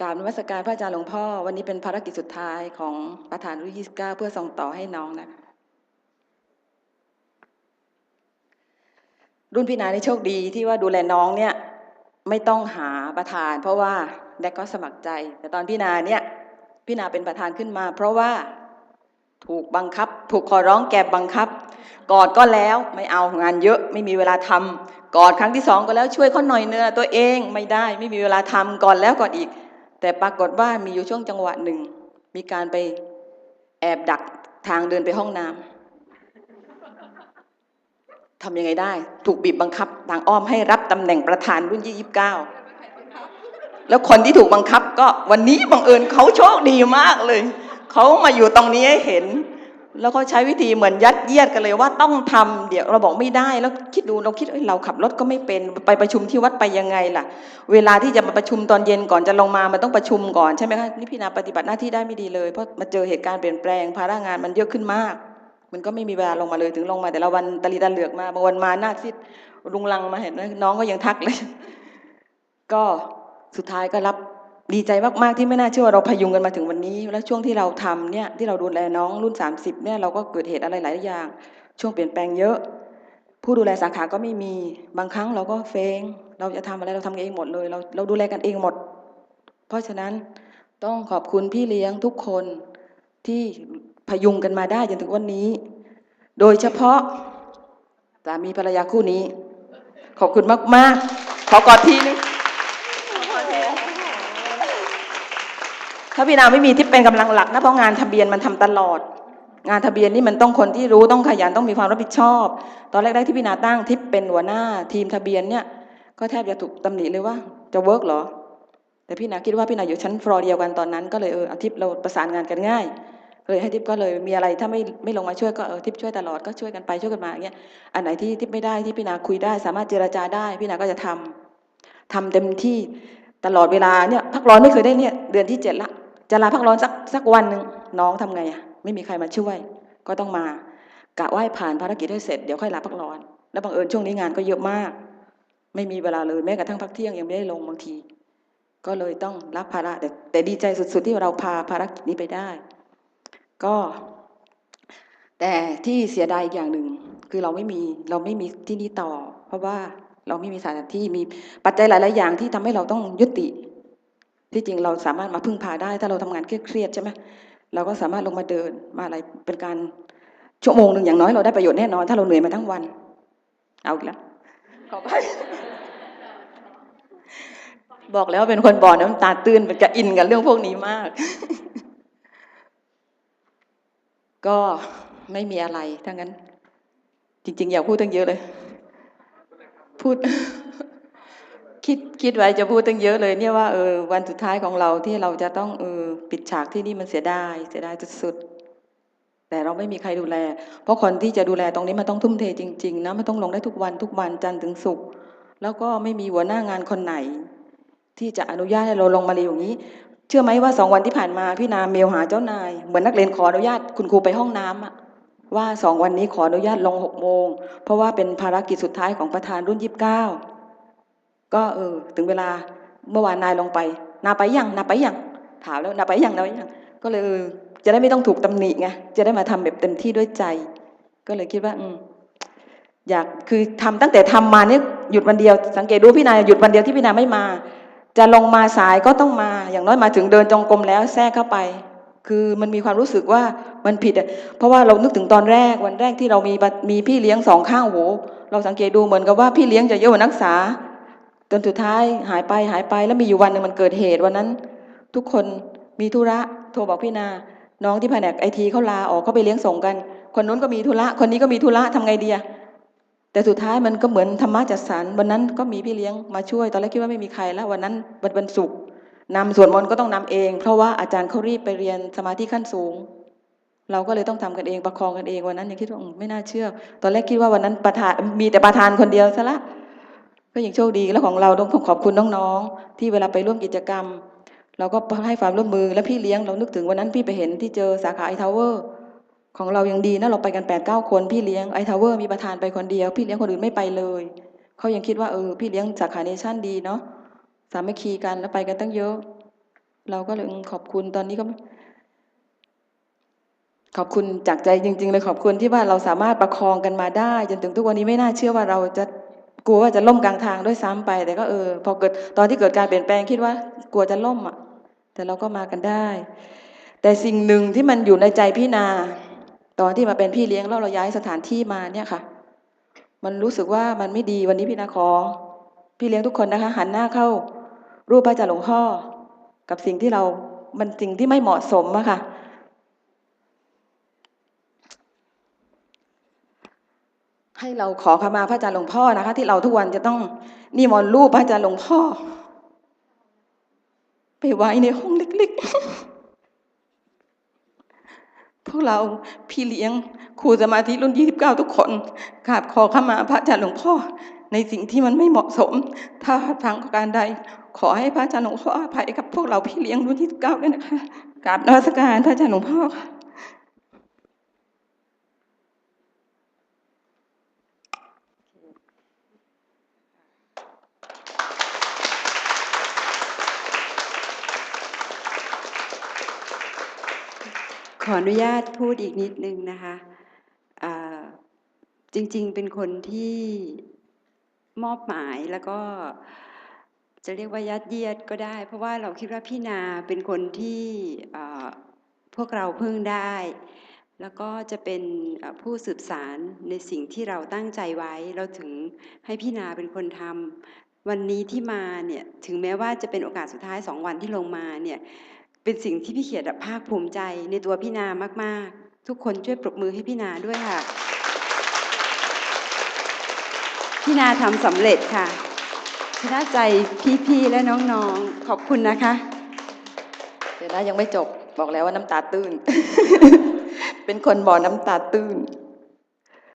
กราบนมัสการพระอาจารย์หลวงพ่อ วันนี้เป็นภารกิจสุดท้ายของประธานรุ่น29เก้าเพื่อส่งต่อให้น้องนะคะรุ่นพี่นานี่โชคดีที่ว่าดูแลน้องเนี่ยไม่ต้องหาประธาน เพราะว่าแดกก็สมัครใจ แต่ตอนพี่นาเนี่ยพี่นาเป็นประธานขึ้นมา เพราะว่าถูกบังคับ ถูกขอร้องแกบบังคับ กอดก็แล้วไม่เอางานเยอะไม่มีเวลาทำกอดครั้งที่สองก็แล้วช่วยเขาหน่อยเนื้อตัวเองไม่ได้ไม่มีเวลาทำก่อนแล้วก่อนอีก แต่ปรากฏว่ามีอยู่ช่วงจังหวะหนึ่ง มีการไปแอบดักทางเดินไปห้องน้ำทำยังไงได้ ถูกบีบบังคับทางอ้อมให้รับตำแหน่งประธานรุ่นยี่สิบเก้าแล้วคนที่ถูกบังคับก็วันนี้บังเอิญเขาโชคดีมากเลย เขามาอยู่ตรงนี้ให้เห็น แล้วก็ใช้วิธีเหมือนยัดเยียดกันเลยว่าต้องทำเดี๋ยวเราบอกไม่ได้แล้วคิดดูเราคิดเอ้ยเราขับรถก็ไม่เป็นไปประชุมที่วัดไปยังไงล่ะ เวลาที่จะมาประชุมตอนเย็นก่อนจะลงมามันต้องประชุมก่อนใช่ไหมคะนี่พี่นาปฏิบัติหน้าที่ได้ไม่ดีเลยเพราะมาเจอเหตุการณ์เปลี่ยนแปลงภาระงานมันเยอะขึ้นมาก มันก็ไม่มีเวลาลงมาเลยถึงลงมาแต่ละวันตะลีตะเหลือกมาบางวันมาหน้าซิดรุงรังมาเห็นไหมน้องก็ยังทักเลย ก็สุดท้ายก็รับ ดีใจมากๆที่ไม่น่าเชื่อเราพยุงกันมาถึงวันนี้ แล้วช่วงที่เราทำเนี่ยที่เราดูแลน้องรุ่น 30เนี่ยเราก็เกิดเหตุอะไรหลายอย่าง ช่วงเปลี่ยนแปลงเยอะ ผู้ดูแลสาขาก็ไม่มีบางครั้งเราก็เฟงเราจะทำอะไรเราทำเองหมดเลย เราเราดูแลกันเองหมด เพราะฉะนั้นต้องขอบคุณพี่เลี้ยงทุกคนที่พยุงกันมาได้จนถึงวันนี้ โดยเฉพาะสามีภรรยาคู่นี้ ขอบคุณมากๆ ขอกอดทีนึง ถ้าพี่นาไม่มีที่เป็นกำลังหลักนะเพราะงานทะเบียนมันทำตลอด งานทะเบียนนี่มันต้องคนที่รู้ต้องขยันต้องมีความรับผิดชอบ ตอนแรกๆที่พีนาตั้งทิปเป็นหัวหน้าทีมทะเบียนเนี่ยก็แทบจะถูกตำหนิเลยว่าจะเวิร์กเหรอ แต่พี่นาคิดว่าพี่นาอยู่ชั้นฟลอร์เดียวกันตอนนั้นก็เลยเอออาทิปเราประสานงานกันง่ายเลยให้ทิปก็เลยมีอะไรถ้าไม่ไม่ลงมาช่วยก็เออทิปช่วยตลอดก็ช่วยกันไปช่วยกันมาอย่างเงี้ยอันไหนที่ทิปไม่ได้ที่พี่นาคุยได้ สามารถเจรจาได้พี่นาก็จะทำทำเต็มที่ตลอดเวลาเนี่ยพักร้อนไม่เคยได้เนี่ยเดือนที่เจ็ดละ จะลาพักร้อนสักสักวันหนึ่งน้องทำไงอะไม่มีใครมาช่วย ก็ต้องมากะว่าให้ผ่านภารกิจให้เสร็จเดี๋ยวค่อยลาพักร้อน แล้วบังเอิญช่วงนี้งานก็เยอะมาก ไม่มีเวลาเลยแม้กระทั่งพักเที่ยงยังไม่ได้ลงบางที ก็เลยต้องรับภาระแต่แต่ดีใจสุดๆที่เราพาภารกิจนี้ไปได้ ก็ แต่ที่เสียดายอีกอย่างหนึ่งคือเราไม่มีเราไม่มีที่นี่ต่อ เพราะว่าเราไม่มีสถานที่มีปัจจัยหลาย ๆ อย่างที่ทำให้เราต้องยุติ ที่จริงเราสามารถมาพึ่งพาได้ ถ้าเราทำงานเครียดๆใช่ไหมเราก็สามารถลงมาเดินมาอะไรเป็นการชั่วโมงหนึ่งอย่างน้อยเราได้ประโยชน์แน่นอน ถ้าเราเหนื่อยมาทั้งวัน เอาอีกแล้วขอไปบอกแล้วว่าเป็นคนบ่อน้ำตาตื้นเป็นจะอินกับเรื่องพวกนี้มาก ก็ไม่มีอะไรทั้งนั้น จริง ๆ อยากพูดตั้งเยอะเลย พูด คิดคิดไว้จะพูดตั้งเยอะเลยเนี่ยว่าเออวันสุดท้ายของเราที่เราจะต้องเออปิดฉากที่นี่มันเสียดายเสียดายสุดๆแต่เราไม่มีใครดูแล เพราะคนที่จะดูแลตรงนี้มันต้องทุ่มเทจริง ๆ นะมันต้องลงได้ทุกวันทุกวันจันทร์ถึงศุกร์แล้วก็ไม่มีหัวหน้างานคนไหน ที่จะอนุญาตให้เราลงมาเรียนอย่างนี้ เชื่อไหมว่าสองวันที่ผ่านมาพี่นาเมลหาเจ้านาย เหมือนนักเรียนขออนุญาตคุณครูไปห้องน้ำอะว่าสองวันนี้ขออนุญาตลงหกโมงเพราะว่าเป็นภารกิจสุดท้ายของประธานรุ่นยี่สิบเก้า ก็เออถึงเวลาเมื่อวานนายลงไป นาไปยังนาไปยังถามแล้วนาไปยังนาไปยังก็เลยจะได้ไม่ต้องถูกตำหนิไงจะได้มาทำแบบเต็มที่ด้วยใจ ก็เลยคิดว่า อืมอยากคือทำตั้งแต่ทำมาเนี่ยหยุดวันเดียว สังเกตดูพี่นายหยุดวันเดียวที่พี่นายไม่มา จะลงมาสายก็ต้องมา อย่างน้อยมาถึงเดินจงกรมแล้วแทรกเข้าไป คือมันมีความรู้สึกว่ามันผิดอะเพราะว่าเรานึกถึงตอนแรกวันแรกที่เรามีมีพี่เลี้ยงสองข้างโหเราสังเกตดูเหมือนกับว่าพี่เลี้ยงจะเยอะกว่านักศึกษา จนสุดท้ายหายไปหายไป แล้วมีอยู่วันหนึ่งมันเกิดเหตุวันนั้น ทุกคนมีธุระโทรบอกพี่นา น้องที่แผนกไอทีเขาลาออกเขาไปเลี้ยงส่งกัน คนนู้นก็มีธุระ คนนี้ก็มีธุระทำไงดีอะแต่สุดท้ายมันก็เหมือนธรรมะจัดสรรวันนั้นก็มีพี่เลี้ยงมาช่วย ตอนแรกคิดว่าไม่มีใครแล้ววันนั้นวันวันศุกร์นำสวดมนต์ก็ต้องนำเอง เพราะว่าอาจารย์เขารีบไปเรียนสมาธิขั้นสูง เราก็เลยต้องทำกันเองประคองกันเองวันนั้นยังคิดว่าไม่น่าเชื่อ ตอนแรกคิดว่าวันนั้นประธานมีแต่ประธานคนเดียวซะละ ก็ยังโชคดีแล้วของเราต้องขอบคุณน้องๆ ที่เวลาไปร่วมกิจกรรม เราก็ให้ความร่วมมือและพี่เลี้ยงเรานึกถึงวันนั้นพี่ไปเห็นที่เจอสาขาไอทาวเวอร์ของเรายังดีนะเราไปกันแปดเก้าคนพี่เลี้ยงไอทาวเวอร์มีประธานไปคนเดียว พี่เลี้ยงคนอื่นไม่ไปเลยเขายังคิดว่าเออพี่เลี้ยงสาขาเนชั่นดีเนาะสามัคคีกันแล้วไปกันตั้งเยอะ เราก็เลยขอบคุณตอนนี้ก็ ขอบคุณจากใจจริง ๆ เลยขอบคุณที่ว่าเราสามารถประคองกันมาได้ จนถึงทุกวันนี้ไม่น่าเชื่อว่าเราจะ กลัวว่าจะล่มกลางทางด้วยซ้ำไป แต่ก็เออ พอเกิดตอนที่เกิดการเปลี่ยนแปลงคิดว่ากลัวจะล่มอะ แต่เราก็มากันได้ แต่สิ่งหนึ่งที่มันอยู่ในใจพี่นา ตอนที่มาเป็นพี่เลี้ยงแล้วเราย้ายสถานที่มาเนี่ยค่ะ มันรู้สึกว่ามันไม่ดีวันนี้พี่นาขอ พี่เลี้ยงทุกคนนะคะ หันหน้าเข้า รูปพระอาจาหลวงพ่อ กับสิ่งที่เรามันสิ่งที่ไม่เหมาะสมอะค่ะ ให้เราขอขมาพระอาจารย์หลวงพ่อนะคะ ที่เราทุกวันจะต้องนิมนต์รูปพระอาจารย์หลวงพ่อ ไปไว้ในห้องเล็กๆ พวกเราพี่เลี้ยงครูสมาธิรุ่น29ทุกคนกราบขอขมาพระอาจารย์หลวงพ่อ ในสิ่งที่มันไม่เหมาะสม ถ้าทางการใด ขอให้พระอาจารย์หลวงพ่ออภัยกับพวกเราพี่เลี้ยงรุ่น29ด้วยนะคะกราบนมัสการพระอาจารย์หลวงพ่อค่ะ ขออนุญาตพูดอีกนิดนึงนะคะจริง ๆ เป็นคนที่มอบหมายแล้วก็จะเรียกว่ายัดเยียดก็ได้ เพราะว่าเราคิดว่าพี่นาเป็นคนที่พวกเราพึ่งได้ แล้วก็จะเป็นผู้สืบสารในสิ่งที่เราตั้งใจไว้ เราถึงให้พี่นาเป็นคนทำวันนี้ที่มาเนี่ยถึงแม้ว่าจะเป็นโอกาสสุดท้ายสองวันที่ลงมาเนี่ย เป็นสิ่งที่พี่เขียดภาคภูมิใจในตัวพี่นามาก ๆ ทุกคนช่วยปรบมือให้พี่นาด้วยค่ะ พี่นาทำสำเร็จค่ะชนะใจพี่ๆและน้องๆ ขอบคุณนะคะ เดี๋ยวนะยังไม่จบบอกแล้วว่าน้ำตาตื้น เป็นคนบ่อน้ำตาตื้น